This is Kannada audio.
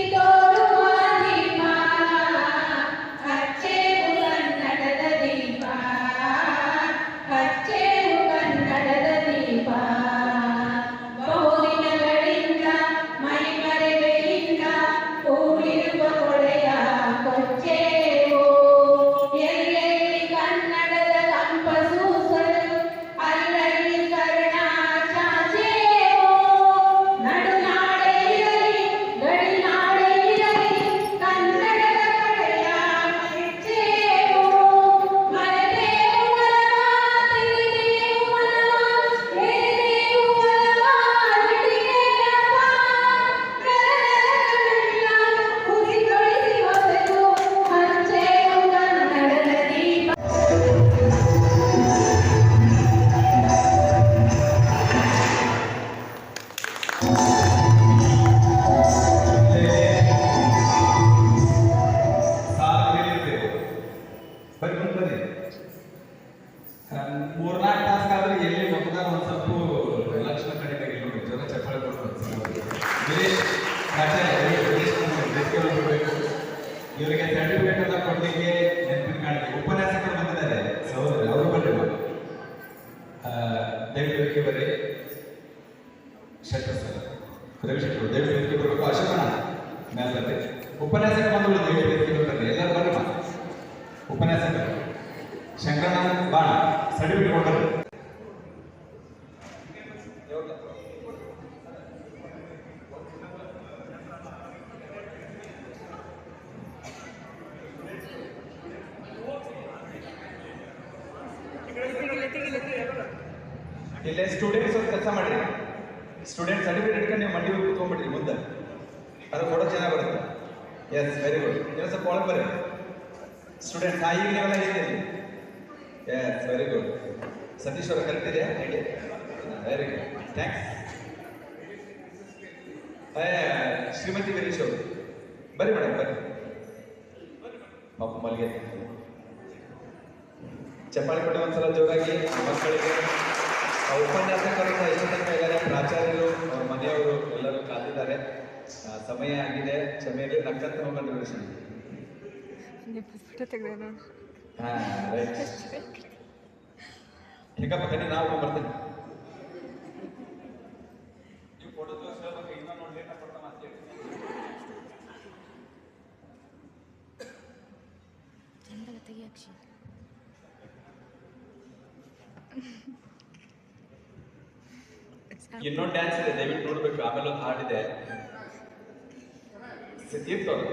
Thank you, ಮೂರ್ನಾಲ್ಕು ತಾಸು ಆದ್ರೆ ಎಲ್ಲಿ ಮತದಾನ ಒಂದು ಸ್ವಲ್ಪ ಲಕ್ಷಣ ಕಡಿಮೆ ಆಗಿಲ್ಲ ನೋಡಿ ಜನ ಚಪ್ಪಾಳೆ ಇವರಿಗೆ ಸರ್ಟಿಫಿಕೇಟ್ ಎಲ್ಲ ಕೊಡ್ಲಿಕ್ಕೆ ನೆನಪಿನ ಕಾಣಿಕೆ ಉಪನ್ಯಾಸಕರು ಬಂದಿದ್ದಾರೆ ಸಹೋದರಿ ಅವರು ಬರಲಿಲ್ಲ ದಯವಿಟ್ಟು ಬರ್ರಿ ಶೆಟ್ಟರ್ ಸರ್ ರವಿಶಂಕರ್ ದಯವಿಟ್ಟು ಇದಕ್ಕೆ ಬರಬೇಕು ಅಶೋಕಣ ಮೇಲೆ ಬರ್ರಿ ಉಪನ್ಯಾಸಕ ಬಂದವರು ದಯವಿಟ್ಟು ಬರ್ರಿ ಎಲ್ಲರೂ ಉಪನ್ಯಾಸಕರು ಶಂಕರಣ್ಣ ಬಾಣ ಸರ್ಟಿಫಿಕೇಟ್ ಕೊಟ್ಟರು ಇಲ್ಲೇ ಸ್ಟೂಡೆಂಟ್ಸ್ ಒಂದು ಕೆಲಸ ಮಾಡಿರಿ ಸ್ಟೂಡೆಂಟ್ ಸರ್ಟಿಫಿಕೇಟ್ ಇಟ್ಕೊಂಡು ನೀವು ಮಂಡಿ ಹೋಗಿ ಕೂತ್ಕೊಂಡ್ಬಿಡ್ರಿ ಮುಂದೆ ಅದು ಕೊಡೋ ಚೆನ್ನಾಗಿ ಬರುತ್ತೆ ಎಸ್ ವೆರಿ ಗುಡ್ ನೀವು ಸ್ವಲ್ಪ ಒಳಗೆ ಬರ್ರಿ ಸ್ಟೂಡೆಂಟ್ಸ್ ಆ ಈಗ ನೀವೆಲ್ಲ ಇದ್ದೀರಿ ಎಸ್ ವೆರಿ ಗುಡ್ ಸತೀಶ್ ಅವರು ಕಲಿತಿದೆ ಹೇಳಿ. Very good thanks Shrimati Veeresh ಅವರು. ಬರಿ ಮೇಡಮ್ ಬರ್ರಿ. ಪಾಪ ಮಲ್ಲಿಗೆ ಚಪ್ಪಾಳಿ ಕೊಟ್ಟು ಒಂದ್ಸಲ ಜೋರಾಗಿ ಮಕ್ಕಳಿಗೆ. ಉಪನ್ಯಾಸ ಉಪನ್ಯಾಸಕರು ಸಹ ಇಷ್ಟು ತನಕ ಇದ್ದಾರೆ ಪ್ರಾಚಾರ್ಯರು ಅವ್ರ ಮನೆಯವರು ಎಲ್ಲರೂ ಕಾದಿದ್ದಾರೆ. ಸಮಯ ಆಗಿದೆ. ಕ್ಷಮೆಯಲ್ಲಿ ನಕ್ಕಂತ ಹೋಗಂತ ವಿಷಯ ಹಾ ರೈಟ್ ಹೇಗಪ್ಪ ಕಣಿ ನಾವು ಬರ್ತೇನೆ. ನೀವು ಫೋಟೋ ತೋರಿಸ್ಬೇಕು ಇನ್ನೂ ಕೊಡ್ತಾನ ಅಂತ ಹೇಳಿ. ಚಂದಗ ತೆಗಿಯಾಕ್ಷಿ ಇನ್ನೊಂದು ಡ್ಯಾನ್ಸ್ ಇದೆ ದಯವಿಟ್ಟು ನೋಡ್ಬೇಕು ಆಮೇಲೆ ಒಂದು ಹಾಡಿದೆ. ತೀರ್ಥವ್ರು